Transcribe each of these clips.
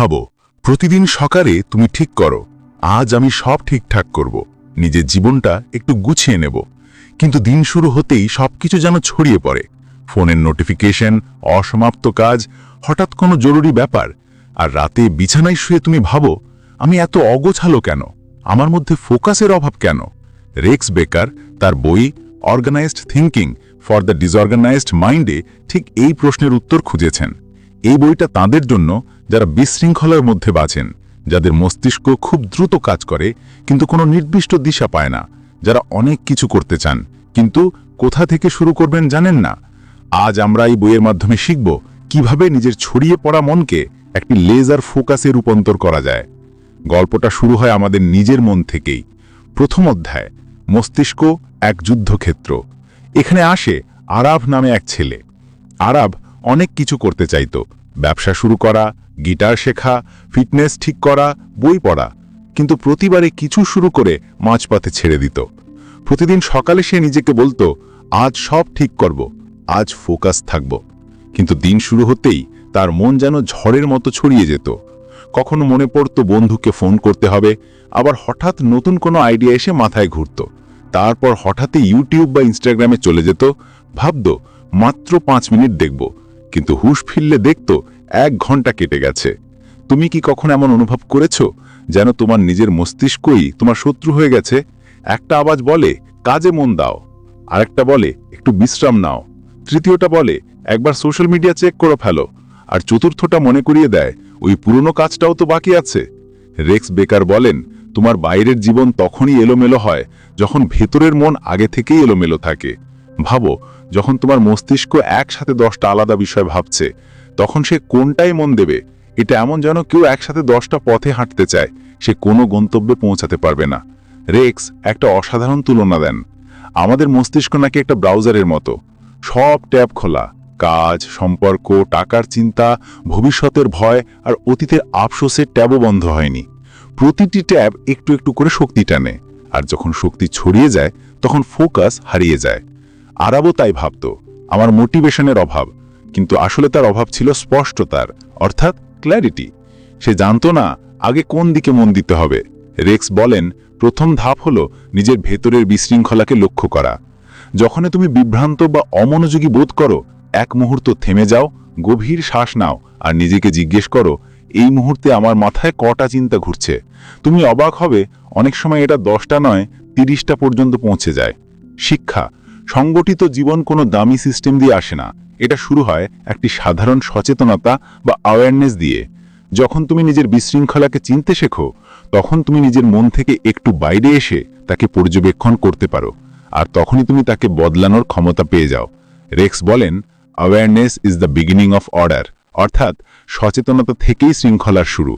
ভাবো প্রতিদিন সকালে তুমি ঠিক করো। আজ আমি সব ঠিকঠাক করব। নিজের জীবনটা একটু গুছিয়ে নেব। কিন্তু দিন শুরু হতেই সবকিছু যেন ছড়িয়ে পড়ে। ফোনের নোটিফিকেশন, অসমাপ্ত কাজ, হঠাৎ কোনো জরুরি ব্যাপার। আর রাতে বিছানায় শুয়ে তুমি ভাবো, আমি এত অগোছালো কেন? আমার মধ্যে ফোকাসের অভাব কেন? রেক্স বেকার, তার বই, organised thinking for the disorganised মাইন্ডে ঠিক এই প্রশ্নের উত্তর খুঁজেছেন। এই বইটা তাদের জন্য যারা বিশৃঙ্খলার মধ্যে বাঁচেন, যাদের মস্তিষ্ক খুব দ্রুত কাজ করে, কিন্তু কোনো নির্দিষ্ট দিশা পায় না, যারা অনেক কিছু করতে চান, কিন্তু কোথা থেকে শুরু করবেন জানেন না? আজ আমরা এই বইয়ের মাধ্যমে শিখব কীভাবে নিজের ছড়িয়ে পড়া মনকে একটি লেজার ফোকাসে রূপান্তর করা যায়। গল্পটা শুরু হয় আমাদের নিজের মন থেকেই। প্রথম অধ্যায়, মস্তিষ্ক এক যুদ্ধক্ষেত্র। এখানে আসে আরাব নামে এক ছেলে। আরাব অনেক কিছু করতে চাইত। ব্যবসা শুরু করা গিটার শেখা, ফিটনেস ঠিক করা, বই পড়া। কিন্তু প্রতিবারে কিছু শুরু করে মাঝপথে ছেড়ে দিত। প্রতিদিন সকালে সে নিজেকে বলতো, আজ সব ঠিক করব, আজ ফোকাস থাকব। কিন্তু দিন শুরু হতেই তার মন যেন ঝড়ের মতো ছড়িয়ে যেত। কখনো মনে পড়ত বন্ধুকে ফোন করতে হবে, আবার হঠাৎ নতুন কোনো আইডিয়া এসে মাথায় ঘুরত। তারপর হঠাৎই ইউটিউব বা ইনস্টাগ্রামে চলে যেত, ভাবত, মাত্র পাঁচ মিনিট দেখব। কিন্তু হুশ ফিরলে দেখত এক ঘণ্টা কেটে গেছে। তুমি কি কখনো এমন অনুভব করেছ যেন তোমার নিজের মস্তিষ্কই তোমার শত্রু হয়ে গেছে? একটা আওয়াজ বলে, কাজে মন দাও। আরেকটা বলে, একটু বিশ্রাম নাও। তৃতীয়টা বলে, একবার সোশ্যাল মিডিয়া চেক করে ফেলো। আর চতুর্থটা মনে করিয়ে দেয়, ওই পুরনো কাজটাও তো বাকি আছে। রেক্স বেকার বলেন, তোমার বাইরের জীবন তখনই এলোমেলো হয় যখন ভেতরের মন আগে থেকেই এলোমেলো থাকে। ভাবো, যখন তোমার মস্তিষ্ক একসাথে দশটা আলাদা বিষয় ভাবছে তখন সে কোনটাই মন দেবে? এটা এমন যেন কেউ একসাথে দশটা পথে হাঁটতে চায়। সে কোনো গন্তব্যে পৌঁছাতে পারবে না। রেক্স, একটা অসাধারণ তুলনা দেন। আমাদের মস্তিষ্ক নাকি একটা ব্রাউজারের মতো। সব ট্যাব খোলা। কাজ, সম্পর্ক, টাকার চিন্তা, ভবিষ্যতের ভয় আর অতীতের আফসোসের ট্যাবও বন্ধ হয়নি। প্রতিটি ট্যাব একটু একটু করে শক্তি টানে। আর যখন শক্তি ছড়িয়ে যায়, তখন ফোকাস হারিয়ে যায়। আরাবও তাই ভাবত। আমার মোটিভেশনের অভাব। কিন্তু আসলে তার অভাব ছিল স্পষ্টতার, অর্থাৎ ক্ল্যারিটি সে জানত না আগে কোন দিকে মন দিতে হবে। রেক্স বলেন, প্রথম ধাপ হল নিজের ভেতরের বিশৃঙ্খলাকে লক্ষ্য করা। যখন তুমি বিভ্রান্ত বা অমনোযোগী বোধ করো, এক মুহূর্ত থেমে যাও, গভীর শ্বাস নাও আর নিজেকে জিজ্ঞেস করো, এই মুহূর্তে আমার মাথায় কটা চিন্তা ঘুরছে? তুমি অবাক হবে, অনেক সময় এটা দশটা নয়, তিরিশটা পর্যন্ত পৌঁছে যায়। শিক্ষা, সংগঠিত জীবন কোনো দামি সিস্টেম দিয়ে আসে না। এটা শুরু হয় একটি সাধারণ সচেতনতা বা অ্যাওয়ারনেস দিয়ে। যখন তুমি নিজের বিশৃঙ্খলাকে চিনতে শেখো, তখন তুমি নিজের মন থেকে একটু বাইরে এসে তাকে পর্যবেক্ষণ করতে পারো, আর তখনই তুমি তাকে বদলানোর ক্ষমতা পেয়ে যাও। রেক্স বলেন awareness is the beginning of order অর্থাৎ সচেতনতা থেকেই শৃঙ্খলার শুরু।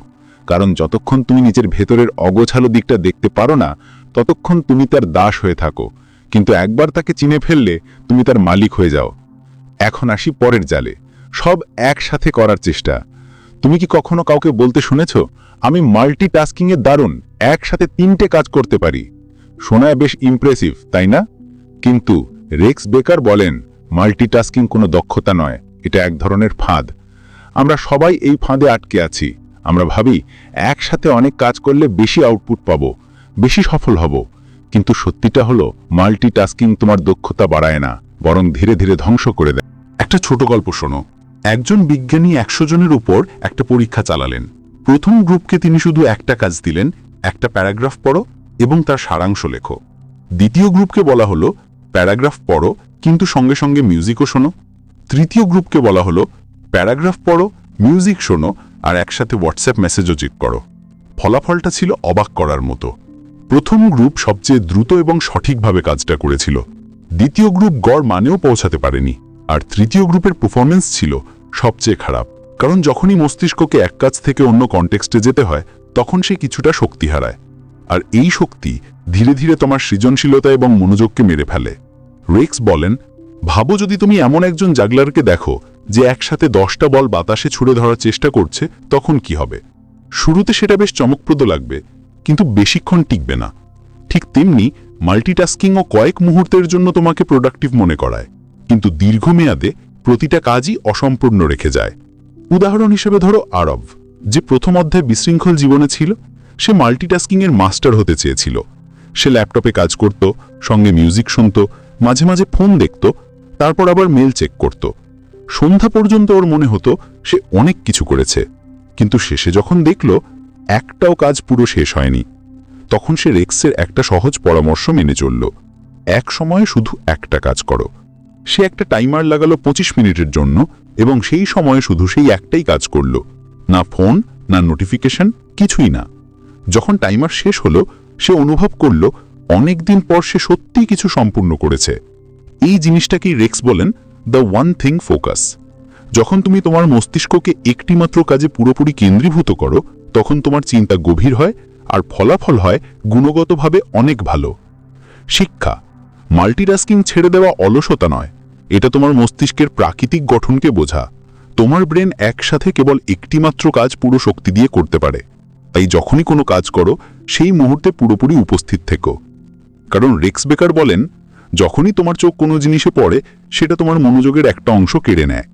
কারণ যতক্ষণ তুমি নিজের ভেতরের অগোছালো দিকটা দেখতে পারো না, ততক্ষণ তুমি তার দাস হয়ে থাকো। কিন্তু একবার তাকে চিনে ফেললে, তুমি তার মালিক হয়ে যাও। এখন আসি পরের জালে। সব একসাথে করার চেষ্টা। তুমি কি কখনো কাউকে বলতে শুনেছ? আমি মাল্টি টাস্কিংয়ে দারুণ, একসাথে তিনটে কাজ করতে পারি। শোনায় বেশ ইমপ্রেসিভ তাই না? কিন্তু রেক্স বেকার বলেন মাল্টিটাস্কিং কোনো দক্ষতা নয়, এটা এক ধরনের ফাঁদ। আমরা সবাই এই ফাঁদে আটকে আছি। আমরা ভাবি, একসাথে অনেক কাজ করলে বেশি আউটপুট পাবো, বেশি সফল হব। কিন্তু সত্যিটা হলো মাল্টিটাস্কিং তোমার দক্ষতা বাড়ায় না, বরং ধীরে ধীরে ধ্বংস করে দেয়। একটা ছোট গল্প শোনো। একজন বিজ্ঞানী একশো জনের উপর একটা পরীক্ষা চালালেন। প্রথম গ্রুপকে তিনি শুধু একটা কাজ দিলেন, একটা প্যারাগ্রাফ পড়ো এবং তার সারাংশ লেখো। দ্বিতীয় গ্রুপকে বলা হলো, প্যারাগ্রাফ পড়ো, কিন্তু সঙ্গে সঙ্গে মিউজিকও শোনো। তৃতীয় গ্রুপকে বলা হলো, প্যারাগ্রাফ পড়ো, মিউজিক শোনো আর একসাথে হোয়াটসঅ্যাপ মেসেজও চেক করো। ফলাফলটা ছিল অবাক করার মতো। প্রথম গ্রুপ সবচেয়ে দ্রুত এবং সঠিকভাবে কাজটা করেছিল। দ্বিতীয় গ্রুপ গড় মানেও পৌঁছাতে পারেনি। আর তৃতীয় গ্রুপের পারফরমেন্স ছিল সবচেয়ে খারাপ। কারণ যখনই মস্তিষ্ককে এক কাজ থেকে অন্য কনটেক্সটে যেতে হয়, তখন সে কিছুটা শক্তি হারায়। আর এই শক্তি ধীরে ধীরে তোমার সৃজনশীলতা এবং মনোযোগকে মেরে ফেলে। রেক্স বলেন, ভাবো যদি তুমি এমন একজন জাগলারকে দেখো, যে একসাথে দশটা বল বাতাসে ছুড়ে ধরার চেষ্টা করছে, তখন কি হবে? শুরুতে সেটা বেশ চমকপ্রদ লাগবে, কিন্তু বেশিক্ষণ টিকবে না। ঠিক তেমনি মাল্টিটাস্কিংও কয়েক মুহূর্তের জন্য তোমাকে প্রোডাক্টিভ মনে করায়। কিন্তু দীর্ঘমেয়াদে প্রতিটা কাজই অসম্পূর্ণ রেখে যায়। উদাহরণ হিসেবে ধরো আরব, যে প্রথম অধ্যায় বিশৃঙ্খল জীবনে ছিল, সে মাল্টিটাস্কিংয়ের মাস্টার হতে চেয়েছিল। সে ল্যাপটপে কাজ করত, সঙ্গে মিউজিক শুনত, মাঝে মাঝে ফোন দেখত, তারপর আবার মেল চেক করত। সন্ধ্যা পর্যন্ত ওর মনে হতো সে অনেক কিছু করেছে, কিন্তু শেষে যখন দেখল, একটাও কাজ পুরো শেষ হয়নি, তখন সে রেক্সের একটা সহজ পরামর্শ মেনে চলল। এক সময়ে শুধু একটা কাজ করো। সে একটা টাইমার লাগালো পঁচিশ মিনিটের জন্য এবং সেই সময়ে শুধু সেই একটাই কাজ করল। না ফোন, না নোটিফিকেশন, কিছুই না। যখন টাইমার শেষ হলো, সে অনুভব করল অনেক দিন পর সে সত্যিই কিছু সম্পূর্ণ করেছে। এই জিনিসটাকেই রেক্স বলেন দ্য ওয়ান থিং ফোকাস যখন তুমি তোমার মস্তিষ্ককে একটিমাত্র কাজে পুরোপুরি কেন্দ্রীভূত করো, তখন তোমার চিন্তা গভীর হয় আর ফলাফল হয় গুণগতভাবে অনেক ভালো। শিক্ষা, মাল্টিটাস্কিং ছেড়ে দেওয়া অলসতা নয় এটা তোমার মস্তিষ্কের প্রাকৃতিক গঠনকে বোঝা। তোমার ব্রেন একসাথে কেবল একটিমাত্র কাজ পুরো শক্তি দিয়ে করতে পারে। তাই যখনই কোনো কাজ করো, সেই মুহূর্তে পুরোপুরি উপস্থিত থেকো। কারণ রেক্স বেকার বলেন, যখনই তোমার চোখ কোনো জিনিসে পড়ে, সেটা তোমার মনোযোগের একটা অংশ কেড়ে নেয়।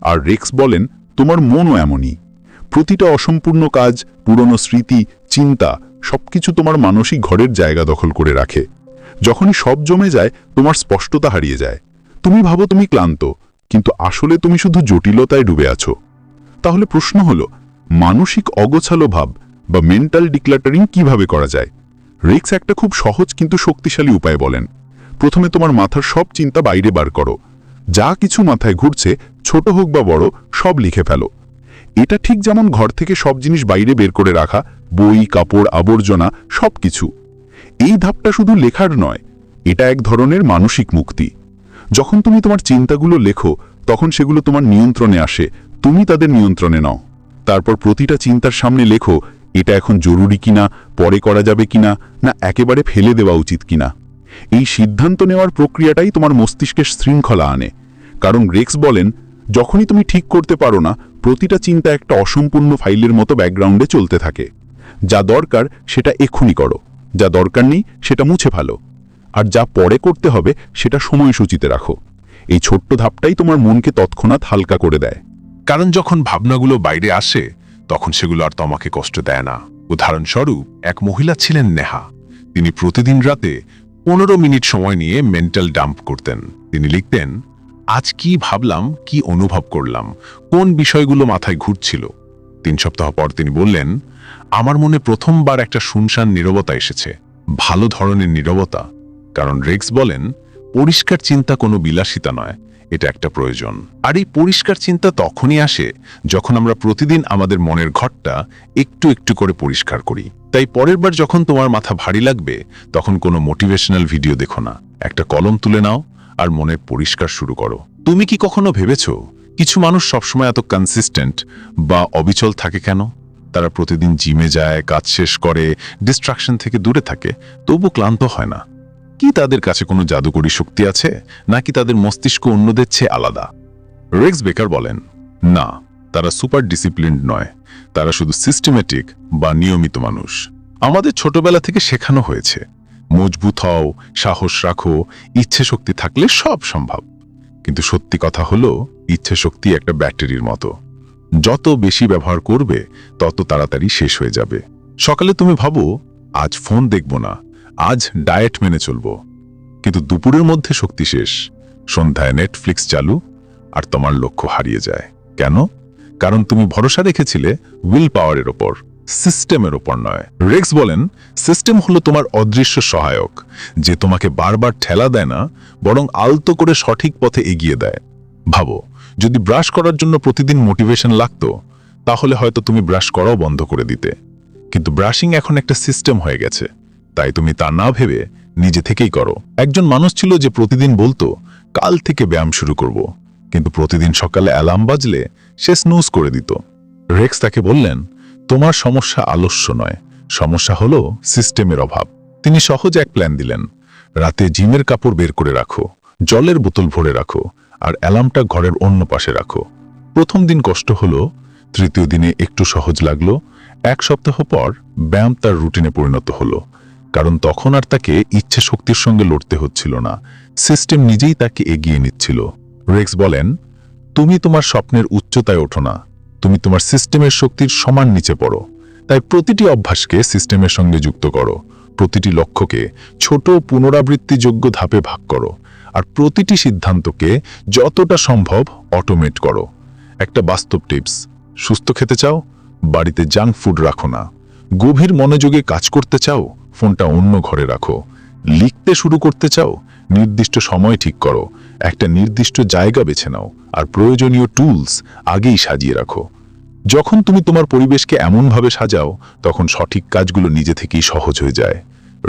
আর রেক্স বলেন, তোমার মনও এমনই। প্রতিটা অসম্পূর্ণ কাজ, পুরনো স্মৃতি, চিন্তা, সবকিছু তোমার মানসিক ঘরের জায়গা দখল করে রাখে। যখনই সব জমে যায়, তোমার স্পষ্টতা হারিয়ে যায়। তুমি ভাবো তুমি ক্লান্ত, কিন্তু আসলে তুমি শুধু জটিলতায় ডুবে আছো। তাহলে প্রশ্ন হলো, মানসিক অগোছালো ভাব বা মেন্টাল ডিক্লাটারিং কীভাবে করা যায়? রিক্স একটা খুব সহজ কিন্তু শক্তিশালী উপায় বলেন। প্রথমে তোমার মাথার সব চিন্তা বাইরে বার করো। যা কিছু মাথায় ঘুরছে, ছোট হোক বা বড়, সব লিখে ফেলো। এটা ঠিক যেমন ঘর থেকে সব জিনিস বাইরে বের করে রাখা, বই, কাপড়, আবর্জনা সব কিছু এই ধাপটা শুধু লেখার নয়, এটা এক ধরনের মানসিক মুক্তি। যখন তুমি তোমার চিন্তাগুলো লেখো, তখন সেগুলো তোমার নিয়ন্ত্রণে আসে। তুমি তাদের নিয়ন্ত্রণে নাও। তারপর প্রতিটা চিন্তার সামনে লেখো, এটা এখন জরুরি কিনা, পরে করা যাবে কিনা, না একেবারে ফেলে দেওয়া উচিত কিনা। এই সিদ্ধান্ত নেওয়ার প্রক্রিয়াটাই তোমার মস্তিষ্কের শৃঙ্খলা আনে। কারণ রেক্স বলেন, যখনই তুমি ঠিক করতে পারো না, প্রতিটা চিন্তা একটা অসম্পূর্ণ ফাইলের মতো ব্যাকগ্রাউন্ডে চলতে থাকে। যা দরকার, সেটা এক্ষুনি করো। যা দরকার নেই, সেটা মুছে ফেলো। আর যা পরে করতে হবে সেটা সময়সূচিতে রাখো। এই ছোট্ট ধাপটাই তোমার মনকে তৎক্ষণাৎ হালকা করে দেয়। কারণ যখন ভাবনাগুলো বাইরে আসে, তখন সেগুলো আর তোমাকে কষ্ট দেয় না। উদাহরণস্বরূপ, এক মহিলা ছিলেন নেহা। তিনি প্রতিদিন রাতে পনেরো মিনিট সময় নিয়ে মেন্টাল ডাম্প করতেন। তিনি লিখতেন, আজ কি ভাবলাম, কি অনুভব করলাম, কোন বিষয়গুলো মাথায় ঘুরছিল? তিন সপ্তাহ পর তিনি বললেন, আমার মনে প্রথমবার একটা শুনশান নীরবতা এসেছে। ভালো ধরনের নীরবতা কারণ রেক্স বলেন, পরিষ্কার চিন্তা কোনো বিলাসিতা নয়, এটা একটা প্রয়োজন। আর এই পরিষ্কার চিন্তা তখনই আসে যখন আমরা প্রতিদিন আমাদের মনের ঘরটা একটু একটু করে পরিষ্কার করি। তাই পরের বার যখন তোমার মাথা ভারী লাগবে, তখন কোনো মোটিভেশনাল ভিডিও দেখো না। একটা কলম তুলে নাও আর মনে পরিষ্কার শুরু করো। তুমি কি কখনো ভেবেছো, কিছু মানুষ সবসময় এত কনসিস্টেন্ট বা অবিচল থাকে কেন? তারা প্রতিদিন জিমে যায়, কাজ শেষ করে ডিস্ট্রাকশন থেকে দূরে থাকে, তবু ক্লান্ত হয় না। কি তাদের কাছে কোনো জাদুকরী শক্তি আছে, নাকি তাদের মস্তিষ্ক অন্যদের চেয়ে আলাদা? রেক্স বেকার বলেন, না, তারা সুপার ডিসিপ্লিনড নয়, তারা শুধু সিস্টেমেটিক বা নিয়মিত মানুষ। আমাদের ছোটবেলা থেকে শেখানো হয়েছে, মজবুত হও, সাহস রাখো, ইচ্ছে শক্তি থাকলে সব সম্ভব। কিন্তু সত্যি কথা হলো, ইচ্ছে শক্তি একটা ব্যাটারির মতো। যত বেশি ব্যবহার করবে, তত তাড়াতাড়ি শেষ হয়ে যাবে। সকালে তুমি ভাবো, আজ ফোন দেখব না আজ ডায়েট মেনে চলব। কিন্তু দুপুরের মধ্যে শক্তি শেষ। সন্ধ্যায় নেটফ্লিক্স চালু, আর তোমার লক্ষ্য হারিয়ে যায়। কেন? কারণ তুমি ভরসা রেখেছিলে উইল পাওয়ারের ওপর সিস্টেমের ওপর নয়। রেক্স বলেন সিস্টেম হলো তোমার অদৃশ্য সহায়ক, যে তোমাকে বারবার ঠেলা দেয় না, বরং আলতো করে সঠিক পথে এগিয়ে দেয়। ভাবো, যদি ব্রাশ করার জন্য প্রতিদিন মোটিভেশন লাগতো, তাহলে হয়তো তুমি ব্রাশ করাও বন্ধ করে দিতে। কিন্তু ব্রাশিং এখন একটা সিস্টেম হয়ে গেছে। তাই তুমি তা না ভেবে নিজে থেকেই করো। একজন মানুষ ছিল যে প্রতিদিন বলতো, কাল থেকে ব্যায়াম শুরু করব। কিন্তু প্রতিদিন সকালে অ্যালার্ম বাজলে সে স্নুজ করে দিত। রেক্স তাকে বললেন, তোমার সমস্যা আলস্য নয়। সমস্যা হলো সিস্টেমের অভাব। তিনি সহজ এক প্ল্যান দিলেন, রাতে জিমের কাপড় বের করে রাখো, জলের বোতল ভরে রাখো, আর অ্যালার্মটা ঘরের অন্য পাশে রাখো। প্রথম দিন কষ্ট হলো, তৃতীয় দিনে একটু সহজ লাগল, এক সপ্তাহ পর ব্যায়াম তার রুটিনে পরিণত হলো। কারণ তখন আর তাকে ইচ্ছে শক্তির সঙ্গে লড়তে হচ্ছিল না। সিস্টেম নিজেই তাকে এগিয়ে নিচ্ছিল। রেক্স বলেন, তুমি তোমার স্বপ্নের উচ্চতায় ওঠো না। তুমি তোমার সিস্টেমের শক্তির সমান নিচে পড়ো। তাই প্রতিটি অভ্যাসকে সিস্টেমের সঙ্গে যুক্ত করো। প্রতিটি লক্ষ্যকে ছোট পুনরাবৃত্তিযোগ্য ধাপে ভাগ করো। আর প্রতিটি সিদ্ধান্তকে যতটা সম্ভব অটোমেট করো। একটা বাস্তব টিপস, সুস্থ খেতে চাও? বাড়িতে জাঙ্ক ফুড রাখো না। গভীর মনোযোগে কাজ করতে চাও? ফোনটা অন্য ঘরে রাখো। লিখতে শুরু করতে চাও? নির্দিষ্ট সময় ঠিক করো। একটা নির্দিষ্ট জায়গা বেছে নাও আর প্রয়োজনীয় টুলস আগেই সাজিয়ে রাখো। যখন তুমি তোমার পরিবেশকে এমনভাবে সাজাও, তখন সঠিক কাজগুলো নিজে থেকেই সহজ হয়ে যায়।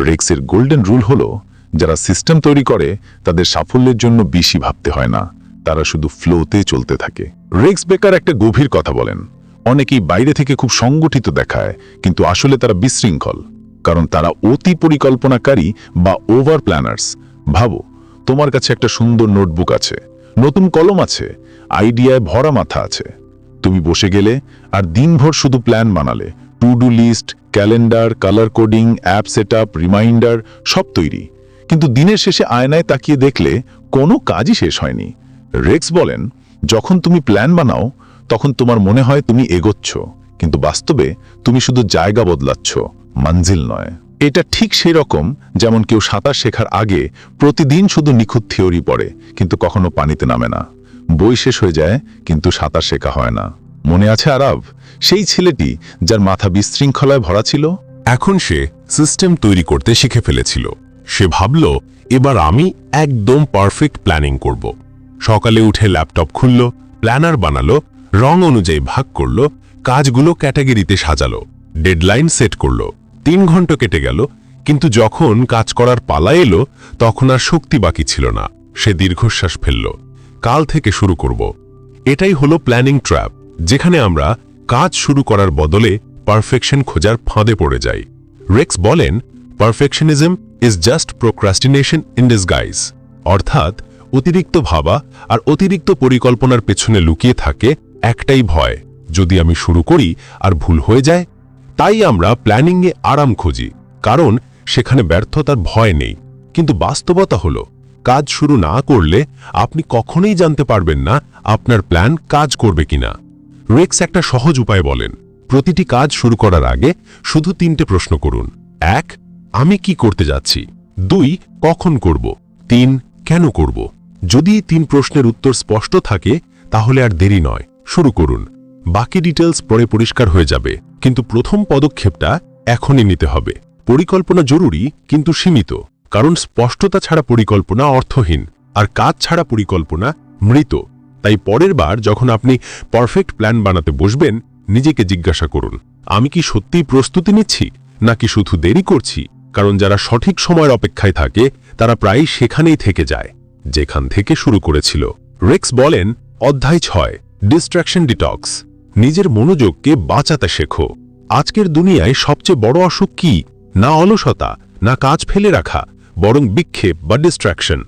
রেক্সের গোল্ডেন রুল হলো, যারা সিস্টেম তৈরি করে, তাদের সাফল্যের জন্য বেশি ভাবতে হয় না। তারা শুধু ফ্লোতে চলতে থাকে। রেক্স বেকার একটা গভীর কথা বলেন। অনেকেই বাইরে থেকে খুব সংগঠিত দেখায়, কিন্তু আসলে তারা বিশৃঙ্খল। কারণ তারা অতি পরিকল্পনাকারী বা ওভার প্ল্যানার্স। ভাবো, তোমার কাছে একটা সুন্দর নোটবুক আছে, নতুন কলম আছে, আইডিয়ায় ভরা মাথা আছে। তুমি বসে গেলে আর দিনভর শুধু প্ল্যান বানালে। To do list, calendar, colour coding, app set reminder, সব তৈরি। কিন্তু দিনের শেষে আয়নায় তাকিয়ে দেখলে কোনো কাজই শেষ হয়নি। রেক্স বলেন, যখন তুমি প্ল্যান বানাও, তখন তোমার মনে হয় তুমি এগোচ্ছ, কিন্তু বাস্তবে তুমি শুধু জায়গা বদলাচ্ছ। মঞ্জিল নয়। এটা ঠিক সেই রকম যেমন কেউ সাঁতার শেখার আগে প্রতিদিন শুধু নিখুঁত থিওরি পড়ে, কিন্তু কখনো পানিতে নামে না। বই শেষ হয়ে যায়, কিন্তু সাঁতার শেখা হয় না। মনে আছে আরব? সেই ছেলেটি যার মাথা বিশৃঙ্খলায় ভরা ছিল? এখন সে সিস্টেম তৈরি করতে শিখে ফেলেছিল। সে ভাবল, এবার আমি একদম পারফেক্ট প্ল্যানিং করব। সকালে উঠে ল্যাপটপ খুলল, প্ল্যানার বানালো, রং অনুযায়ী ভাগ করল, কাজগুলো ক্যাটাগরিতে সাজালো, ডেডলাইন সেট করল। তিন ঘণ্টা কেটে গেল, কিন্তু যখন কাজ করার পালা এলো, তখন আর শক্তি বাকি ছিল না। সে দীর্ঘশ্বাস ফেলল। কাল থেকে শুরু করব। এটাই হলো প্ল্যানিং ট্র্যাপ যেখানে আমরা কাজ শুরু করার বদলে পারফেকশন খোঁজার ফাঁদে পড়ে যাই। রেক্স বলেন perfectionism is just procrastination in disguise অর্থাৎ, অতিরিক্ত ভাবা আর অতিরিক্ত পরিকল্পনার পেছনে লুকিয়ে থাকে একটাই ভয়, যদি আমি শুরু করি আর ভুল হয়ে যায় তাই আমরা প্ল্যানিংয়ে আরাম খুঁজি, কারণ সেখানে ব্যর্থতার ভয় নেই। কিন্তু বাস্তবতা হলো, কাজ শুরু না করলে আপনি কখনোই জানতে পারবেন না আপনার প্ল্যান কাজ করবে কিনা। রেক্স একটা সহজ উপায় বলেন, প্রতিটি কাজ শুরু করার আগে শুধু তিনটে প্রশ্ন করুন। এক, আমি কি করতে যাচ্ছি? দুই, কখন করব? তিন, কেন করব? যদি এই তিন প্রশ্নের উত্তর স্পষ্ট থাকে, তাহলে আর দেরি নয়, শুরু করুন। বাকি ডিটেলস পরে পরিষ্কার হয়ে যাবে। কিন্তু প্রথম পদক্ষেপটা এখনই নিতে হবে। পরিকল্পনা জরুরি, কিন্তু সীমিত। কারণ স্পষ্টতা ছাড়া পরিকল্পনা অর্থহীন, আর কাজ ছাড়া পরিকল্পনা মৃত। তাই পরের বার যখন আপনি পারফেক্ট প্ল্যান বানাতে বসবেন, নিজেকে জিজ্ঞাসা করুন, আমি কি সত্যিই প্রস্তুতি নিচ্ছি, নাকি শুধু দেরি করছি? কারণ যারা সঠিক সময়ের অপেক্ষায় থাকে, তারা প্রায়ই সেখানেই থেকে যায়। যেখান থেকে শুরু করেছিল। রেক্স বলেন, অধ্যায় ছয়, ডিস্ট্রাকশন ডিটক্স। নিজের মনোযোগকে বাঁচাতে শেখো। আজকের দুনিয়ায় সবচেয়ে বড় অসুখ কি? না অলসতা, না কাজ ফেলে রাখা, বরং বিক্ষেপ বা ডিস্ট্রাকশন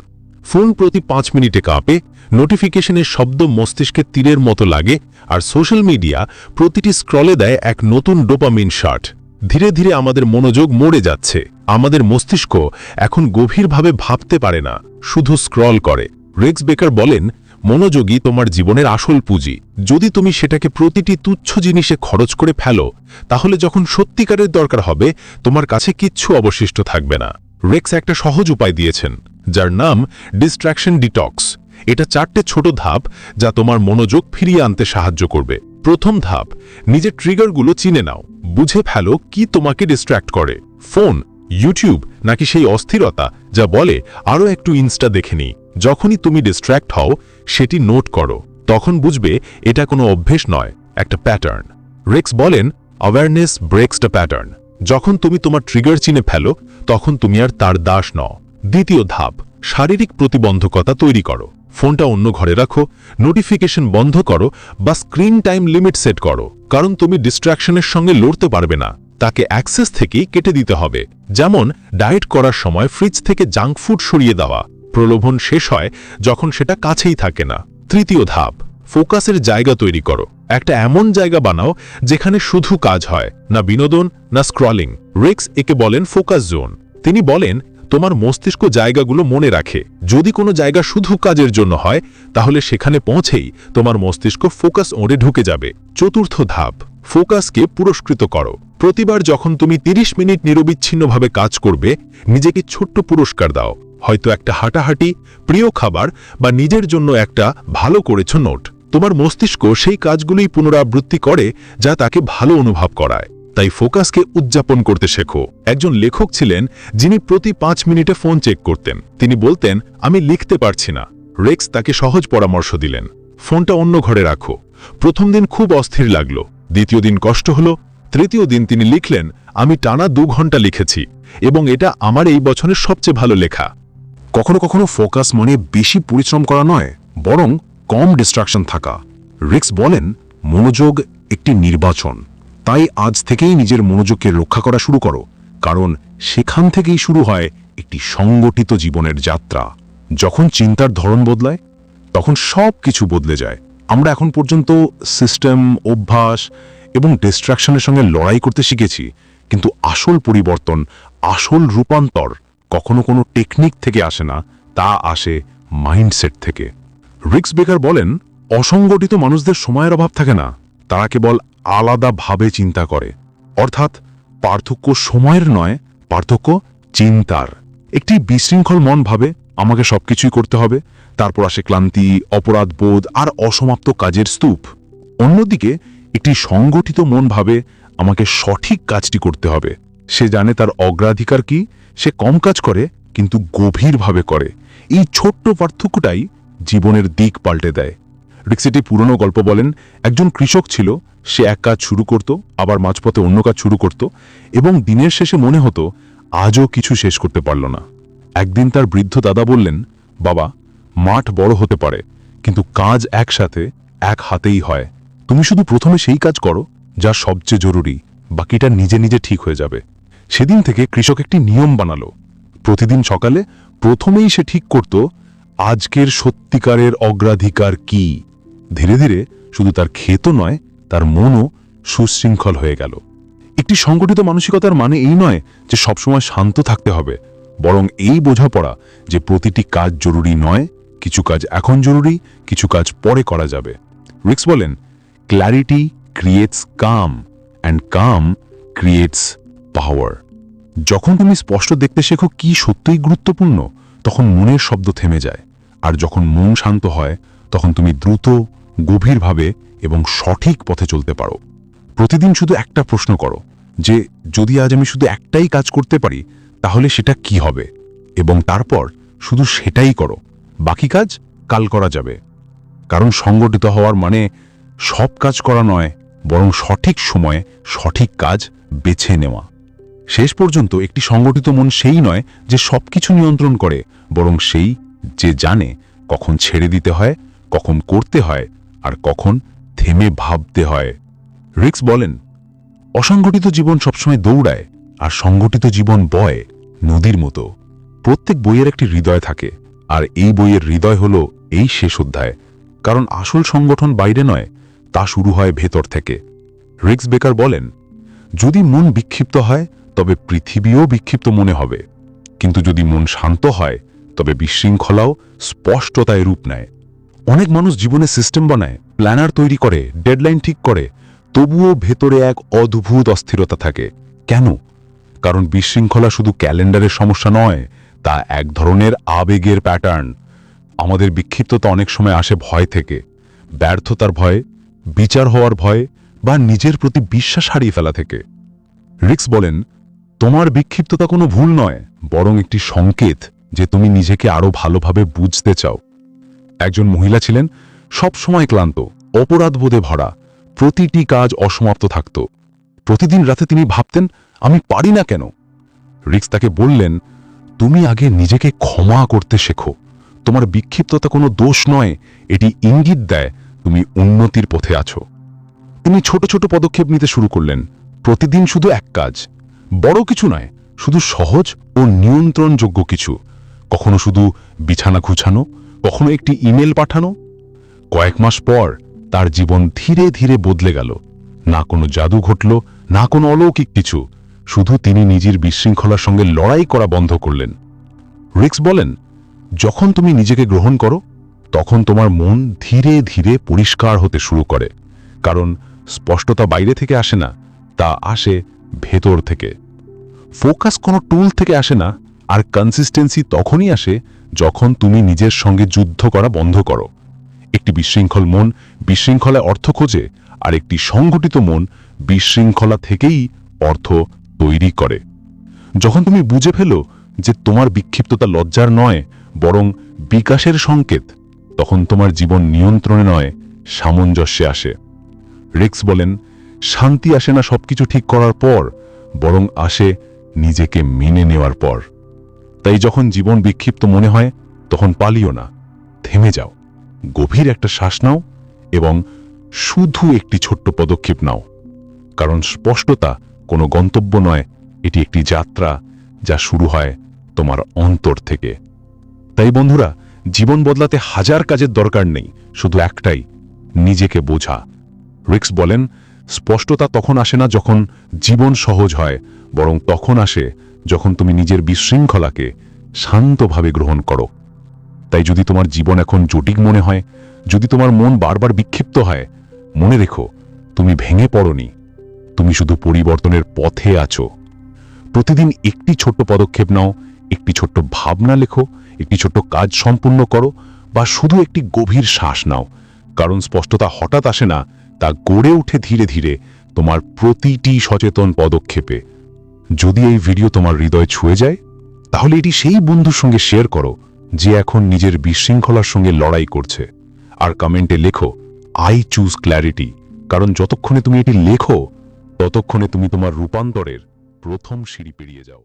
ফোন প্রতি পাঁচ মিনিটে কাঁপে নোটিফিকেশনের শব্দ মস্তিষ্কে তীরের মতো লাগে, আর সোশ্যাল মিডিয়া প্রতিটি স্ক্রলে দেয় এক নতুন ডোপামিন শার্ট ধীরে ধীরে আমাদের মনোযোগ মরে যাচ্ছে। আমাদের মস্তিষ্ক এখন গভীরভাবে ভাবতে পারে না, শুধু স্ক্রল করে। রেক্স বেকার বলেন মনোযোগী তোমার জীবনের আসল পুঁজি। যদি তুমি সেটাকে প্রতিটি তুচ্ছ জিনিসে খরচ করে ফেলো, তাহলে যখন সত্যিকারের দরকার হবে, তোমার কাছে কিচ্ছু অবশিষ্ট থাকবে না। রেক্স একটা সহজ উপায় দিয়েছেন, যার নাম ডিস্ট্র্যাকশন ডিটক্স। এটা চারটে ছোট ধাপ যা তোমার মনোযোগ ফিরিয়ে আনতে সাহায্য করবে। প্রথম ধাপ, নিজের ট্রিগারগুলো চিনে নাও। বুঝে ফেলো কি তোমাকে ডিস্ট্র্যাক্ট করে। ফোন, ইউটিউব নাকি সেই অস্থিরতা যা বলে আরও একটু ইনস্টা দেখে নি যখনই তুমি ডিস্ট্র্যাক্ট হও, সেটি নোট করো। তখন বুঝবে এটা কোনো অভ্যেস নয়, একটা প্যাটার্ন রেক্স বলেন অ্যাওয়ারনেস ব্রেক্স দ্য প্যাটার্ন যখন তুমি তোমার ট্রিগার চিনে ফেলো, তখন তুমি আর তার দাস নও। দ্বিতীয় ধাপ, শারীরিক প্রতিবন্ধকতা তৈরি করো। ফোনটা অন্য ঘরে রাখো নোটিফিকেশন বন্ধ করো, বা স্ক্রিন টাইম লিমিট সেট করো। কারণ তুমি ডিস্ট্র্যাকশনের সঙ্গে লড়তে পারবে না। তাকে অ্যাক্সেস থেকেই কেটে দিতে হবে। যেমন ডায়েট করার সময় ফ্রিজ থেকে জাঙ্ক ফুড সরিয়ে দেওয়া। প্রলোভন শেষ হয় যখন সেটা কাছেই থাকে না। তৃতীয় ধাপ, ফোকাসের জায়গা তৈরি করো। একটা এমন জায়গা বানাও যেখানে শুধু কাজ হয়, না বিনোদন, না স্ক্রলিং। রিক্স একে বলেন ফোকাস জোন। তিনি বলেন, তোমার মস্তিষ্ক জায়গাগুলো মনে রাখে। যদি কোনো জায়গা শুধু কাজের জন্য হয়, তাহলে সেখানে পৌঁছেই তোমার মস্তিষ্ক ফোকাস ওড়ে ঢুকে যাবে। চতুর্থ ধাপ, ফোকাসকে পুরস্কৃত করো। প্রতিবার যখন তুমি 30 মিনিট নিরবিচ্ছিন্নভাবে কাজ করবে, নিজেকে ছোট্ট পুরস্কার দাও। হয়তো একটা হাঁটাহাঁটি, প্রিয় খাবার বা নিজের জন্য একটা ভালো করেছ নোট। তোমার মস্তিষ্ক সেই কাজগুলোই পুনরাবৃত্তি করে যা তাকে ভালো অনুভব করায়। তাই ফোকাসকে উদযাপন করতে শেখো। একজন লেখক ছিলেন যিনি প্রতি পাঁচ মিনিটে ফোন চেক করতেন। তিনি বলতেন, আমি লিখতে পারছি না। রেক্স তাকে সহজ পরামর্শ দিলেন। ফোনটা অন্য ঘরে রাখো। প্রথম দিন খুব অস্থির লাগল। দ্বিতীয় দিন কষ্ট হলো। তৃতীয় দিন তিনি লিখলেন, আমি টানা দু ঘণ্টা লিখেছি এবং এটা আমার এই বছরের সবচেয়ে ভালো লেখা। কখনো কখনো ফোকাস মানে বেশি পরিশ্রম করা নয়, বরং কম ডিস্ট্রাকশন থাকা। রিক্স বলেন, মনোযোগ একটি নির্বাচন। তাই আজ থেকেই নিজের মনোযোগকে রক্ষা করা শুরু করো, কারণ সেখান থেকেই শুরু হয় একটি সংগঠিত জীবনের যাত্রা। যখন চিন্তার ধরন বদলায়, তখন সব কিছু বদলে যায়। আমরা এখন পর্যন্ত সিস্টেম অভ্যাস এবং ডিস্ট্রাকশনের সঙ্গে লড়াই করতে শিখেছি, কিন্তু আসল পরিবর্তন, আসল রূপান্তর কখনো কোনো টেকনিক থেকে আসে না, তা আসে মাইন্ডসেট থেকে। রিক্স বেকার বলেন, অসংগঠিত মানুষদের সময়ের অভাব থাকে না, তারা কেবল আলাদাভাবে চিন্তা করে। অর্থাৎ, পার্থক্য সময়ের নয়, পার্থক্য চিন্তার। একটি বিশৃঙ্খল মন ভাবে আমাকে সবকিছুই করতে হবে, তারপর আসে ক্লান্তি, অপরাধ বোধ আর অসমাপ্ত কাজের স্তূপ। অন্যদিকে, একটি সংগঠিত মন ভাবে আমাকে সঠিক কাজটি করতে হবে। সে জানে তার অগ্রাধিকার কি সে কম কাজ করে, কিন্তু গভীরভাবে করে। এই ছোট্ট পার্থক্যটাই জীবনের দিক পাল্টে দেয়। রিক্সিটি পুরনো গল্প বলেন, একজন কৃষক ছিল, সে এক কাজ শুরু করত, আবার মাঝপথে অন্য কাজ শুরু করত, এবং দিনের শেষে মনে হতো, আজও কিছু শেষ করতে পারল না। একদিন তার বৃদ্ধ দাদা বললেন, বাবা, মাঠ বড় হতে পারে, কিন্তু কাজ একসাথে, এক হাতেই হয়। তুমি শুধু প্রথমে সেই কাজ করো, যা সবচেয়ে জরুরি, বাকিটা নিজে নিজে ঠিক হয়ে যাবে। সেদিন থেকে কৃষক একটি নিয়ম বানালো। প্রতিদিন সকালে প্রথমেই সে ঠিক করত, আজকের সত্যিকারের অগ্রাধিকার কি? ধীরে ধীরে শুধু তার ক্ষেত নয়, তার মনও সুশৃঙ্খল হয়ে গেল। একটি সংগঠিত মানসিকতার মানে এই নয় যে সবসময় শান্ত থাকতে হবে, বরং এই বোঝাপড়া যে প্রতিটি কাজ জরুরি নয়, কিছু কাজ এখন জরুরি, কিছু কাজ পরে করা যাবে। রিক্স বলেন clarity creates calm and calm creates power যখন তুমি স্পষ্ট দেখতে শেখো কি সত্যিই গুরুত্বপূর্ণ, তখন মনের শব্দ থেমে যায়। আর যখন মন শান্ত হয়, তখন তুমি দ্রুত, গভীরভাবে এবং সঠিক পথে চলতে পারো। প্রতিদিন শুধু একটা প্রশ্ন করো, যে যদি আজ আমি শুধু একটাই কাজ করতে পারি, তাহলে সেটা কি হবে? এবং তারপর শুধু সেটাই করো। বাকি কাজ কাল করা যাবে। কারণ সংগঠিত হওয়ার মানে সব কাজ করা নয়, বরং সঠিক সময়ে সঠিক কাজ বেছে নেওয়া। শেষ পর্যন্ত একটি সংগঠিত মন সেই নয় যে সবকিছু নিয়ন্ত্রণ করে, বরং সেই যে জানে কখন ছেড়ে দিতে হয়, কখন করতে হয়, আর কখন থেমে ভাবতে হয়। রিক্স বলেন, অসংগঠিত জীবন সবসময় দৌড়ায়, আর সংগঠিত জীবন বয়, নদীর মতো। প্রত্যেক বইয়ের একটি হৃদয় থাকে, আর এই বইয়ের হৃদয় হল এই শেষ অধ্যায়। কারণ আসল সংগঠন বাইরে নয়, তা শুরু হয় ভেতর থেকে। রিক্স বেকার বলেন, যদি মন বিক্ষিপ্ত হয় তবে পৃথিবীও বিক্ষিপ্ত মনে হবে। কিন্তু যদি মন শান্ত হয়, তবে বিশৃঙ্খলাও স্পষ্টতায় রূপ নেয়। অনেক মানুষ জীবনে সিস্টেম বানায়, প্ল্যানার তৈরি করে, ডেডলাইন ঠিক করে, তবুও ভেতরে এক অদ্ভুত অস্থিরতা থাকে। কেন? কারণ বিশৃঙ্খলা শুধু ক্যালেন্ডারের সমস্যা নয়, তা এক ধরনের আবেগের প্যাটার্ন। আমাদের বিক্ষিপ্ততা অনেক সময় আসে ভয় থেকে। ব্যর্থতার ভয়, বিচার হওয়ার ভয়, বা নিজের প্রতি বিশ্বাস হারিয়ে ফেলা থেকে। রিক্স বলেন তোমার বিক্ষিপ্ততা কোনো ভুল নয়, বরং একটি সংকেত যে তুমি নিজেকে আরও ভালোভাবে বুঝতে চাও। একজন মহিলা ছিলেন সব সময় ক্লান্ত, অপরাধ বোধে ভরা, প্রতিটি কাজ অসমাপ্ত থাকত। প্রতিদিন রাতে তিনি ভাবতেন, আমি পারি না কেন? রিক্স তাকে বললেন, তুমি আগে নিজেকে ক্ষমা করতে শেখো। তোমার বিক্ষিপ্ততা কোনো দোষ নয়, এটি ইঙ্গিত দেয় তুমি উন্নতির পথে আছো। তিনি ছোট ছোট পদক্ষেপ নিতে শুরু করলেন। প্রতিদিন শুধু এক কাজ বড় কিছু নয়, শুধু সহজ ও নিয়ন্ত্রণযোগ্য কিছু। কখনো শুধু বিছানা গুছানো, কখনো একটি ইমেল পাঠানো। কয়েক মাস পর তার জীবন ধীরে ধীরে বদলে গেল। না কোনো জাদু ঘটল, না কোনো অলৌকিক কিছু। শুধু তিনি নিজের বিশৃঙ্খলার সঙ্গে লড়াই করা বন্ধ করলেন। রিক্স বলেন, যখন তুমি নিজেকে গ্রহণ করো, তখন তোমার মন ধীরে ধীরে পরিষ্কার হতে শুরু করে। কারণ স্পষ্টতা বাইরে থেকে আসে না, তা আসে ভেতর থেকে। ফোকাস কোনো টুল থেকে আসে না, আর কনসিস্টেন্সি তখনই আসে যখন তুমি নিজের সঙ্গে যুদ্ধ করা বন্ধ করো। একটি বিশৃঙ্খল মন বিশৃঙ্খলায় অর্থ খোঁজে, আর একটি সংগঠিত মন বিশৃঙ্খলা থেকেই অর্থ তৈরি করে। যখন তুমি বুঝে ফেলো যে তোমার বিক্ষিপ্ততা লজ্জার নয়, বরং বিকাশের সংকেত, তখন তোমার জীবন নিয়ন্ত্রণে নয়, সামঞ্জস্যে আসে। রিক্স বলেন, শান্তি আসে না সবকিছু ঠিক করার পর, বরং আসে নিজেকে মেনে নেওয়ার পর। তাই যখন জীবন বিক্ষিপ্ত মনে হয়, তখন পালিও না। থেমে যাও। গভীর একটা শ্বাস নাও এবং শুধু একটি ছোট্ট পদক্ষেপ নাও। কারণ স্পষ্টতা কোনো গন্তব্য নয়, এটি একটি যাত্রা যা শুরু হয় তোমার অন্তর থেকে। তাই বন্ধুরা, জীবন বদলাতে হাজার কাজের দরকার নেই, শুধু একটাই, নিজেকে বোঝা। রিক্স বলেন স্পষ্টতা তখন আসে না যখন জীবন সহজ হয়, বরং তখন আসে যখন তুমি নিজের বিশৃঙ্খলাকে শান্তভাবে গ্রহণ করো। তাই যদি তোমার জীবন এখন জটিল মনে হয়, যদি তোমার মন বারবার বিক্ষিপ্ত হয়, মনে রেখো, তুমি ভেঙে পড়নি। তুমি শুধু পরিবর্তনের পথে আছো। প্রতিদিন একটি ছোট্ট পদক্ষেপ নাও, একটি ছোট্ট ভাবনা লেখো, একটি ছোট্ট কাজ সম্পূর্ণ করো, বা শুধু একটি গভীর শ্বাস নাও। কারণ স্পষ্টতা হঠাৎ আসে না তা গড়ে ওঠে ধীরে ধীরে তোমার প্রতিটি সচেতন পদক্ষেপে। যদি এই ভিডিও তোমার হৃদয় ছুঁয়ে যায়, তাহলে এটি সেই বন্ধুর সঙ্গে শেয়ার করো, যে এখন নিজের বিশৃঙ্খলার সঙ্গে লড়াই করছে। আর কমেন্টে লেখো আই চুজ ক্ল্যারিটি কারণ যতক্ষণে তুমি এটি লেখো, ততক্ষণে তুমি তোমার রূপান্তরের প্রথম সিঁড়ি পেরিয়ে যাও।